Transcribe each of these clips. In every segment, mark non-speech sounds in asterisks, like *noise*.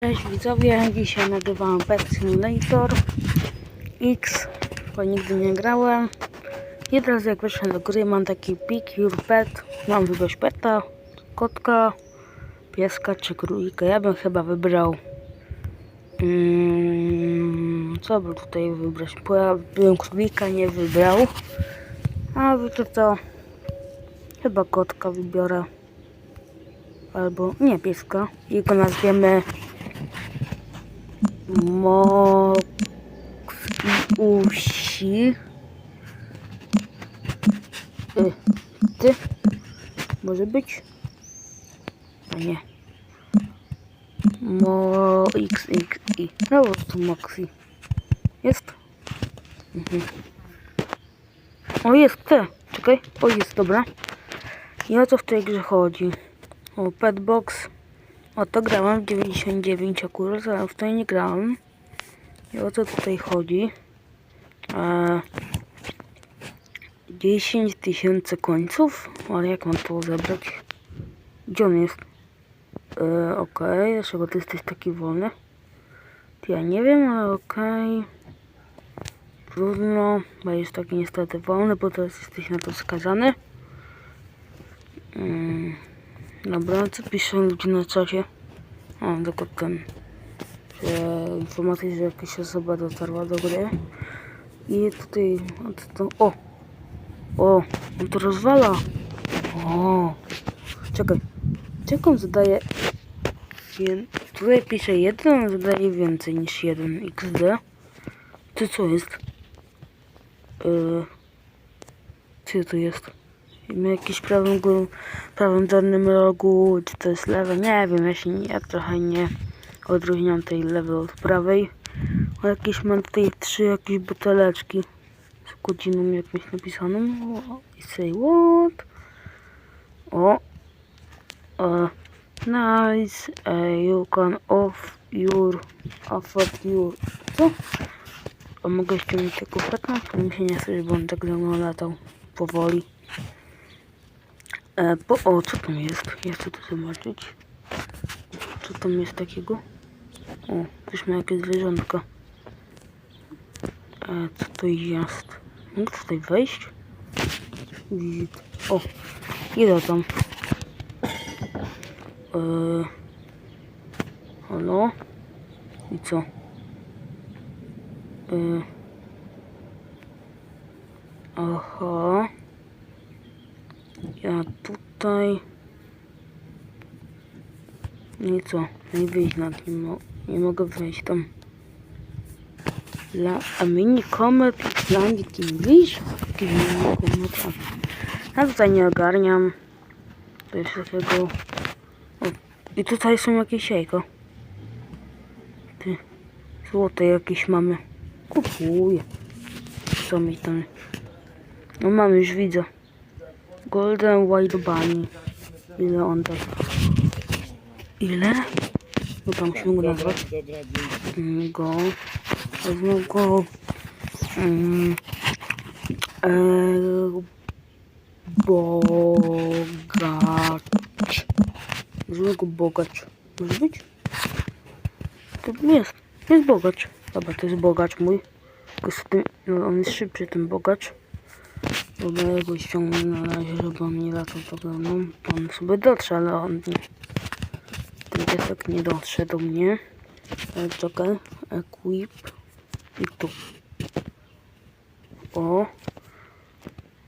Cześć widzowie, dzisiaj nagrywam Pet Simulator X, bo nigdy nie grałem. I teraz jak weszłem do gry mam taki pick your pet, mam wybrać peta, kotka, pieska czy królika. Ja bym chyba wybrał, mm, co by tutaj wybrać, bo ja bym królika nie wybrał, a wiecie co, chyba kotka wybiorę. Albo nie pieska i go nazwiemy Moksiusi. Y, ty? Może być? A nie. Mo XXI. No po prostu Moxi. Jest? Mhm. O jest te. Czekaj. O jest, dobra. I o co w tej grze chodzi? O Petbox. O to grałem w 99 akurat, ale w to nie grałem. I o co tutaj chodzi? E, 10 tysięcy końców? Ale jak mam to zebrać? Gdzie on jest? E, okej, dlaczego ty jesteś taki wolny? Ja nie wiem, ale okej. Trudno, bo jest taki niestety wolny, bo teraz jesteś na to skazany. Mm. Dobra, co piszą ludzie na czacie? O, tylko ten. Że informacja, że jakaś osoba dotarła do gry. I tutaj, to, o! O, on to rozwala! O! Czekaj, on zadaje... Jen... Tutaj pisze jeden, on zadaje więcej niż jeden XD. Ty co jest? Yy... Co to jest? Ma jakiś prawym, górą, prawym dolnym rogu, czy to jest lewe, nie wiem, ja się nie, ja trochę nie odróżniam tej lewej od prawej. O, jakieś mam tutaj trzy jakieś buteleczki z godziną jakimś napisaną. I say what? O, nice, uh, you can off your, afford your, co? A mogę ściągnąć tego peta? To mi się nie chce, żeby on tak za mną latał powoli. E, bo, o, co tam jest? Ja chcę to zobaczyć. Co tam jest takiego? O, też ma jakieś zwierzątka. E, co to jest? Mogę tutaj wejść? O, idę tam. E, halo? I co? E, aha. Ja tutaj... No i co? Nie wyjść na tym, nie, mo nie mogę wejść tam. La, a mini comet Icelandic English? Ja tutaj nie ogarniam. To jest takiego... O, i tutaj są jakieś jajka. Ty, złote jakieś mamy. Kupuję. Co mi tam... No mamy, już widzę. Golden White Bunny. Ile on tak? Ile? No tam musimy go nazwać. Mm, Go. Wezmę go. Mm, e, bogacz. Wezmę go bogacz. Może być? To jest. Jest bogacz. Dobra, to jest bogacz mój. Tylko z tym, no on jest szybszy, ten bogacz. Dobra, ja go ściągnę na razie, żeby on nie latał za mną. On sobie dotrze, ale on nie. Ten piesek nie dotrze do mnie. Ale czekaj. Equip. I tu. O.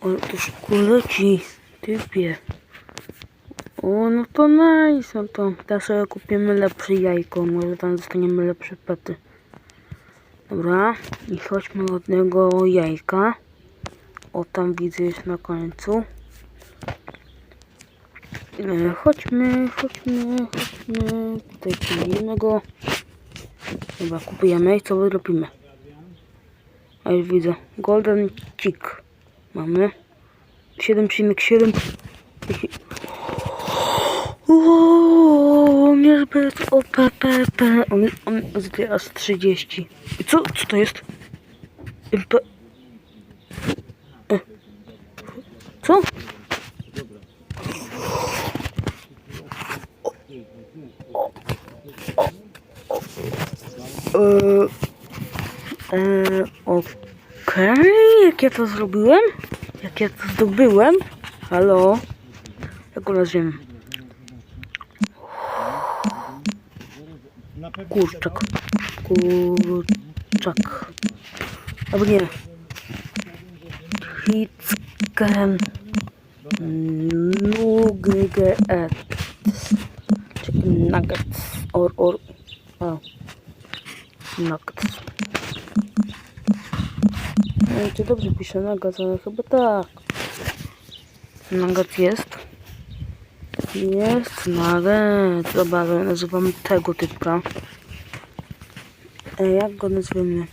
O, to szybko leci. Typie. O, no to nice. No to teraz sobie kupimy lepsze jajko. Może tam dostaniemy lepsze pety. Dobra. I chodźmy od niego jajka. O, tam widzę jest na końcu. E, chodźmy, chodźmy, chodźmy. Tutaj kupujemy go. Dobra, kupujemy i co wyrobimy? A już widzę. Golden Chick. Mamy. 7,7. Ooo, nie zbyt OPPP. On, on zdaje aż 30. I co? Co to jest? MP... Co? Eee, eee, Okej, jak ja to zrobiłem? Jak ja to zdobyłem? Halo? Jak go nazwiemy? Kurczak. Kurczak. Albo nie. Hitzken. Nuggets. Chicken nuggets. Or, or. O. Nuggets. No i czy dobrze pisze nuggets, ale chyba tak. Nugget jest. Jest nugget. Dobra, ale nazywamy tego typka. E, jak go nazwiemy?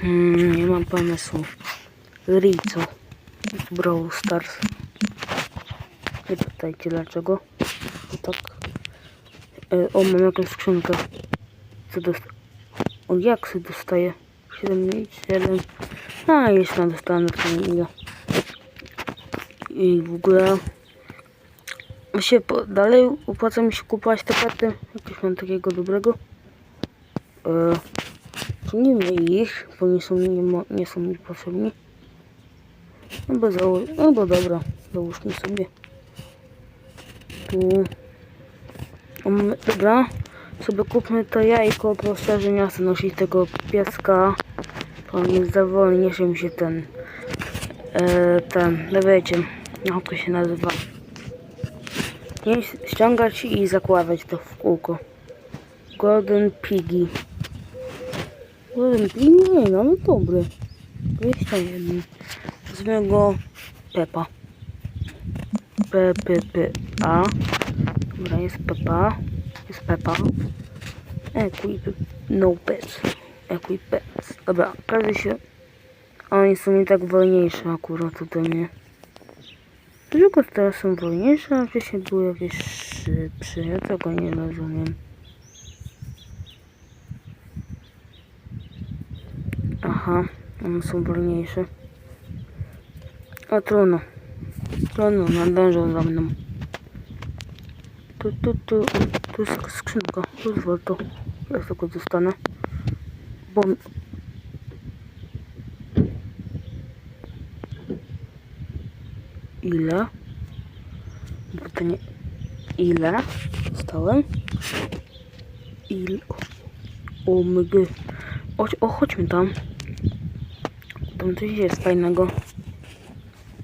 Hmm, nie mam pomysłu. Rico. Brawl Stars. Nie pytajcie dlaczego. To tak. E, o, mam jakąś skrzynkę. Co dost... O, jak się dostaje? 7, A, jeszcze tam dostanę w tym ile. I w ogóle... Się po, dalej opłaca mi się kupować te pety. Jakieś mam takiego dobrego. E, Cenimy ich, bo nie są, nie, nie są mi potrzebni. No bo, zało- no dobra, załóżmy sobie. Tu. Dobra, sobie kupmy to jajko, proszę, że nie chcę nosić tego pieska. On jest za wolny, że mi się ten, e, ten, no jak to się nazywa. Nie ściągać i zakładać to w kółko. Golden Piggy. Golden Piggy? Nie, no, no dobry. 21. Nazwijmy go Pepa. P, P, P, A. Dobra, jest Pepa. Jest Pepa. Equip, no pets. Equip pets. Dobra, każdy się... Oni są nie tak wolniejsze akurat ode mnie. Dlaczego teraz są wolniejsze, a wcześniej były jakieś szybsze? Ja tego nie rozumiem. Aha, one są wolniejsze. A trudno. Trudno, nadążą za mną. Tu, tu, tu, tu jest skrzynka. Pozwól to. Ja tylko zostanę. Bo... Ile? Pytanie. Ile? Dostałem? Ile? O mygy. O, o, chodźmy tam. Tam coś jest fajnego.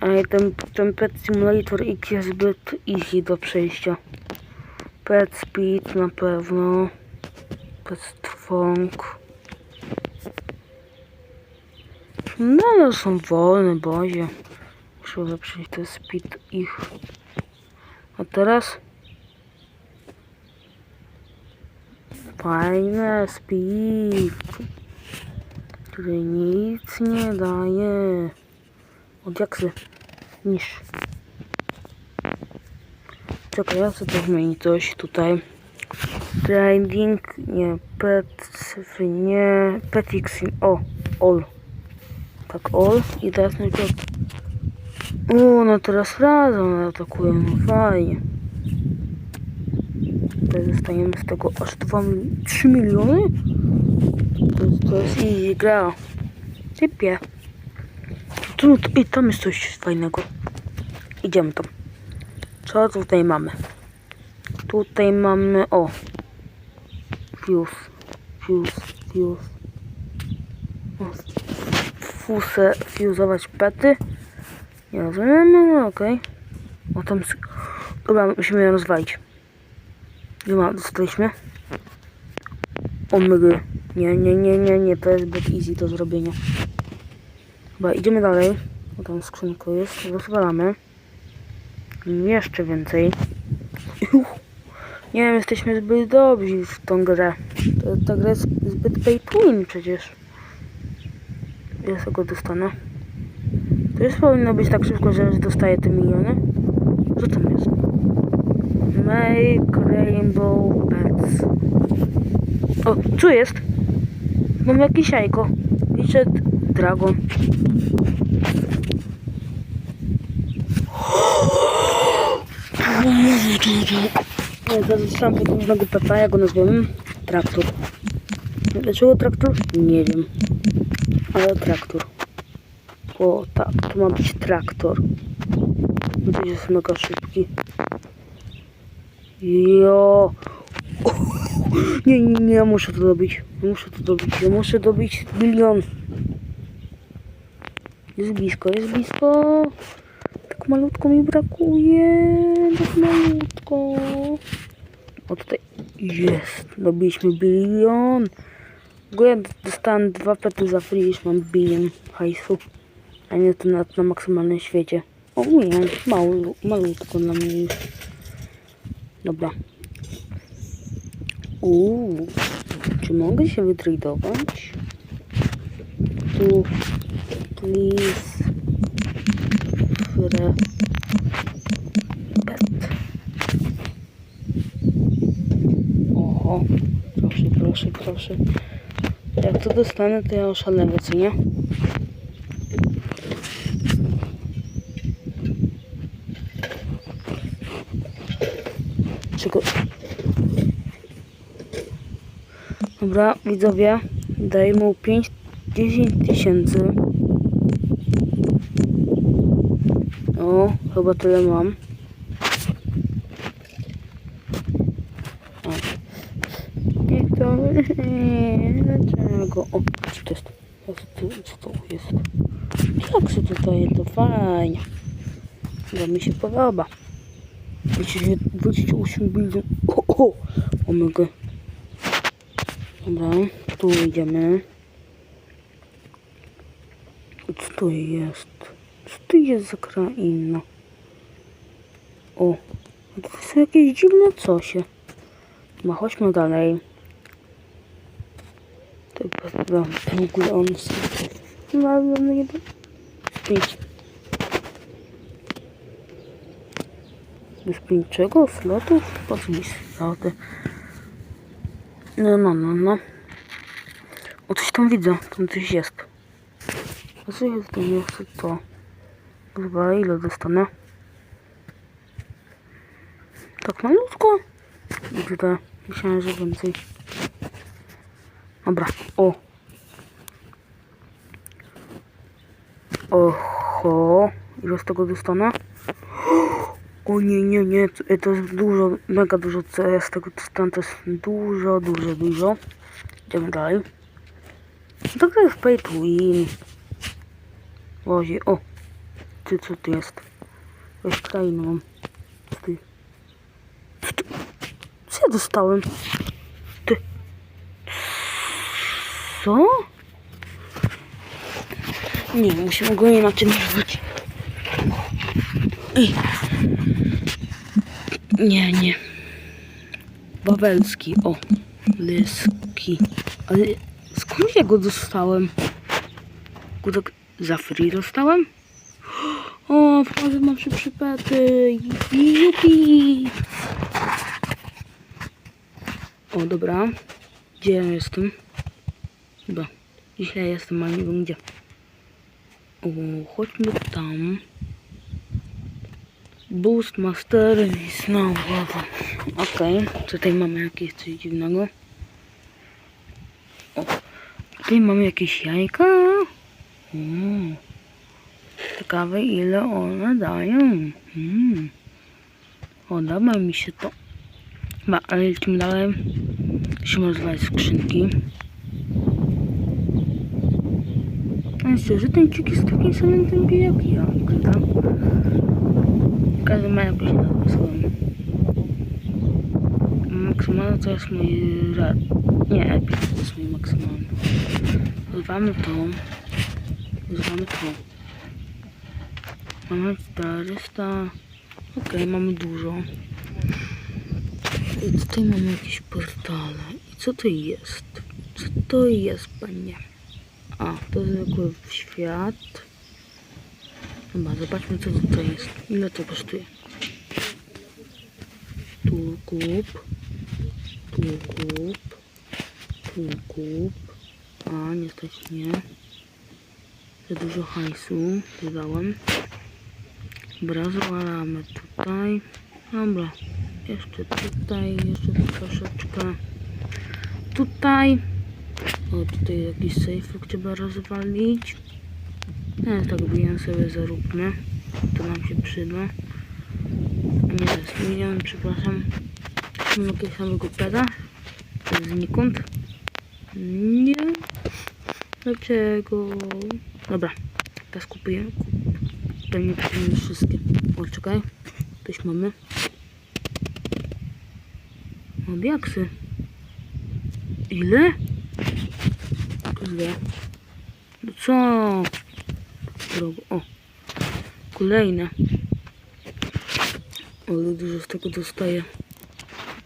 Ale ten, ten Pet Simulator X jest zbyt easy do przejścia. Pet Speed na pewno. Pet Strong. No ale są wolne, bozie. Muszę ulepszyć ten speed ich. A teraz? Fajne speed. Który nic nie daje. Od jaksy. Niż. Czekaj, ja chcę to zmienić coś tutaj. Trading, nie, pet, nie, petixin, o, all. Tak, all. I teraz na przykład, o, no teraz razem atakują, no fajnie. Tutaj dostajemy z tego aż 2 mil 3 miliony? To, to jest easy gra. Typie. Tu, I tam jest coś fajnego. Idziemy tam. Co tutaj mamy? Tutaj mamy, o. Fuse. Fuse. Fuse. Fuse, fuzować pety. Nie rozumiem, no, no okej. O tam, dobra, musimy ją rozwalić. Nie ma, dostaliśmy. O mygy. Nie, nie, nie, nie, nie, to jest zbyt easy do zrobienia. Dobra, idziemy dalej. O tam skrzynko jest, rozwalamy. Jeszcze więcej. Nie wiem, jesteśmy zbyt dobrzy w tą grę. To, ta gra jest zbyt pay przecież. Ja tego dostanę. To już powinno być tak szybko, że dostaję te miliony. Co tam jest? Make Rainbow Pets. O, co jest? Mam jakieś jajko. Liczę Dragon. Nie, to zostałam potężnego pepa, ja go nazwałem traktor. Dlaczego traktor? Nie wiem. Ale traktor. O, tak, to ma być traktor. To jest mega szybki. Jo. Nie, nie, nie, ja muszę to dobić. Muszę to dobić. Ja muszę dobić milion. Jest blisko, jest blisko. Tak malutko mi brakuje. Tak malutko. O tutaj jest. Dobiliśmy bilion. Ogóle dostałem dwa pety za free, już mam bilion hajsu. A nie to na, na maksymalnym świecie. O nie, mało, malutko dla mnie już. Dobra. Uuu, czy mogę się wytradować? Tu, please. Fre. Bet. Oho, proszę, proszę, proszę. Jak to dostanę, to ja oszaleję, co nie? Czego? Dobra, widzowie, daję mu 5, 10 tysięcy. O, chyba tyle mam. O. Jak to? *laughs* Dlaczego? O, co to jest? Co to, jest? Się tutaj to fajnie. To mi się podoba. Musicie wrócić 8 bilionów. O, o, omega. Dobra, tu idziemy. Co to jest? Co to jest za kraina? O, to są jakieś dziwne cosie. No chodźmy dalej. Chyba w ogóle on sobie... No, no, no. Pięć. Bez pięciego slotów? Po co mi sloty? No, no, no, no. O, coś tam widzę. Tam coś jest. A co jest tam jeszcze to? Chyba ile dostanę? Tak malutko? Widzę. Myślałem, że więcej. Dobra. O. Oho. Ile z tego dostanę? *gasps* O nie, nie, nie, to, to jest dużo, mega dużo, co ja z tego dostanę, to jest dużo, dużo, dużo. Idziemy dalej. To jest pay to win. O, ty, co ty jest? Weź krainę mam. Ty. Co ty? Co ja dostałem? Ty. Co? Nie, musimy go inaczej nazwać. Nie, nie. Wawelski, o. Lyski. Ale skąd ja go dostałem? Go za free dostałem? O, wchodzę mam się przypety. Jupi. O, dobra. Gdzie ja jestem? Chyba. Dzisiaj jestem, ale nie wiem gdzie. O, chodźmy tam. Boost Master i znowu. Okej, tutaj mamy jakieś coś dziwnego. O, tutaj mamy jakieś jajka. O, ciekawe ile one dają. Mm. Podoba mi się to. Chyba, ale lecimy dalej. Musimy rozwalić skrzynki. A szczerze, ten cik jest takim samym tempie jak ja, prawda? Każdy ma jakoś nazwę swoją. Maksymalny to jest mój rad. Nie, epic to jest mój maksymalny. Używamy to. Używamy to. Mamy 400. Okej, mamy dużo. I tutaj mamy jakieś portale. I co to jest? Co to jest, panie? A, to zwykły świat. Dobra, zobaczmy co tutaj jest. Ile to kosztuje? Tu kup. Tu kup. Tu kup. A, niestety nie. Za dużo hajsu wydałem. Dobra, zwalamy tutaj. Dobra. Jeszcze tutaj, jeszcze troszeczkę. Tutaj. O, tutaj jakiś sejfik trzeba rozwalić. No, tak biję sobie zaróbmy. To nam się przyda. Nie, jest milion, przepraszam. Mam jakiegoś samego peda? Znikąd? Nie. Dlaczego? Dobra, teraz kupuję. Pewnie kupimy wszystkie. O, czekaj. Coś mamy. O, diaksy. Ile? Kurde. No co? Drogo. O. Kolejne. Ale dużo z tego dostaję.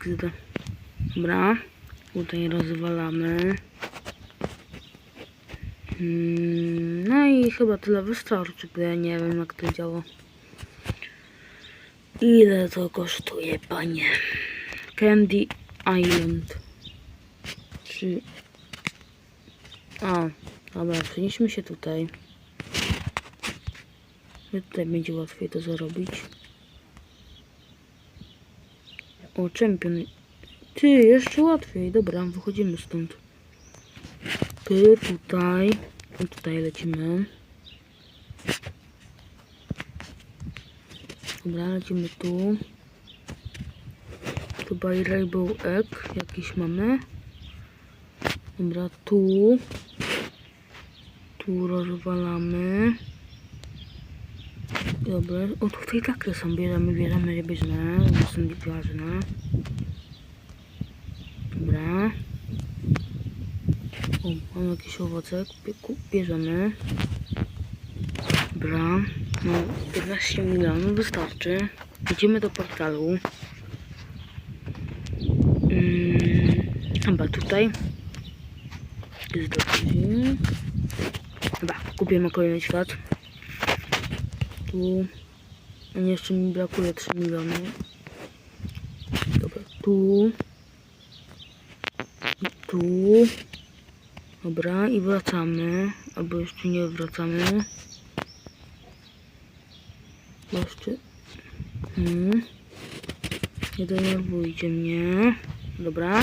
Kurde. Dobra. Tutaj rozwalamy. Mm, No i chyba tyle wystarczy, bo ja nie wiem jak to działa. Ile to kosztuje, panie? Candy Island. Czy... A, dobra, przenieśmy się tutaj. Tutaj będzie łatwiej to zarobić. O, czempion. Ty, jeszcze łatwiej. Dobra, wychodzimy stąd. Ty, tutaj. I tutaj lecimy. Dobra, lecimy tu. Tu by Rainbow Egg jakiś mamy. Dobra, tu. Tu rozwalamy. Dobra, o tutaj takie są, bierzemy, bierzemy, bierzemy, one są ważne. Dobra. O, mam jakiś owocek, bierzemy. Dobra, no 15 milionów wystarczy. Idziemy do portalu. Mm, chyba tutaj. Jest dobrze. Dobra, kupimy kolejny świat. Tu. Nie, jeszcze mi brakuje 3 miliony. Dobra, tu. I tu. Dobra, i wracamy. Albo jeszcze nie wracamy. Jeszcze. Hmm. Nie denerwujcie mnie. Dobra.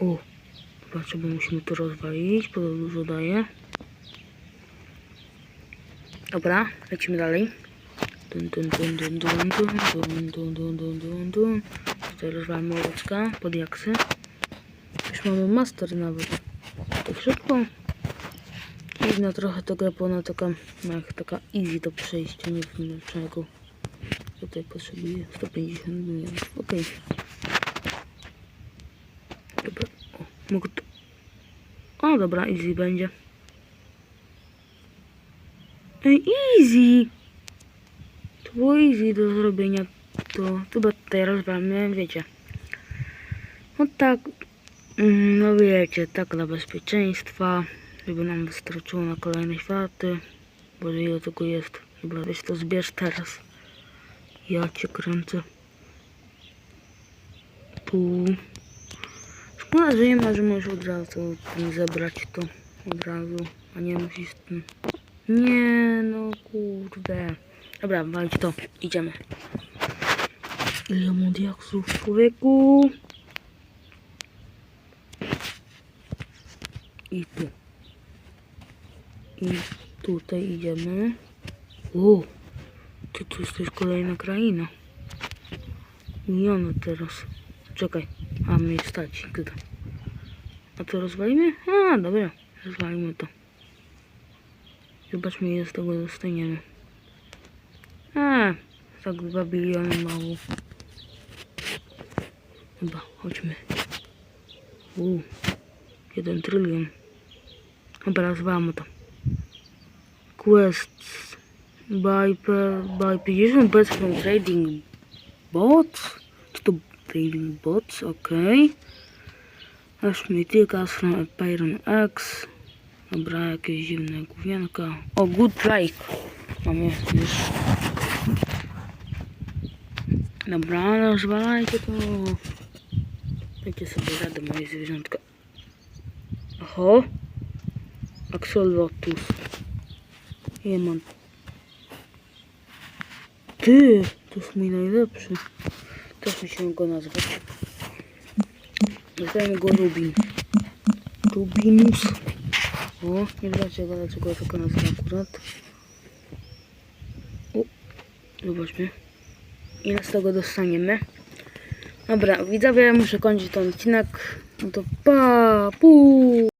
O. Zobaczę, bo musimy to rozwalić, bo dużo daje. Dobra, lecimy dalej. Dun, dun, dun, dun, dun, dun, dun, dun, dun, dun, dun. Tutaj rozwalamy owocka pod jaksy. Już mamy master nawet. Tak szybko. Dziwna trochę to gra, bo ona taka, no jak taka easy do przejścia, nie wiem dlaczego. Tutaj potrzebuję 150 milionów, okej. Dobra, o, mogę to... O, dobra, easy będzie. Easy! To było easy do zrobienia. To chyba tutaj rozwalamy, wiecie. No tak, no wiecie, tak dla bezpieczeństwa, żeby nam wystarczyło na kolejne światy. Boże, ile tego jest. Dobra, weź to zbierz teraz. Ja cię kręcę. Tu. Szkoda, że nie możemy już od razu zebrać to od razu, a nie musisz tym. Nie, no kurde. Dobra, walić to. Idziemy. Ile mam diaksów, człowieku? I tu. I tutaj idziemy. O, to tu jest też kolejna kraina. Miliony teraz. Czekaj, a mnie stać. Tutaj. A to rozwalimy? A, dobra, rozwalimy to. Zobaczmy, ile z tego dostaniemy. A, tak 2 biliony mało. Chyba, chodźmy. U, 1 trylion. Dobra, rozwalamy to. Quest by, by 50 bets from trading bots. Co to trading bots? Okej. Aż Mythicals from Empyron X. Dobra, jakieś dziwne główienka. O, good like. Mamy już. Dobra, rozwalajcie to. Dajcie sobie radę, moje zwierzątka. Oho. Axolotus. Mam. Ty, to jest mój najlepszy. Też musimy go nazwać. Nazwijmy go Rubin. Rubinus. O, nie wiecie dlaczego ja tylko nazwę akurat. O, zobaczmy. Ile z tego dostaniemy. Dobra, widzowie, muszę kończyć ten odcinek. No to pa, pu.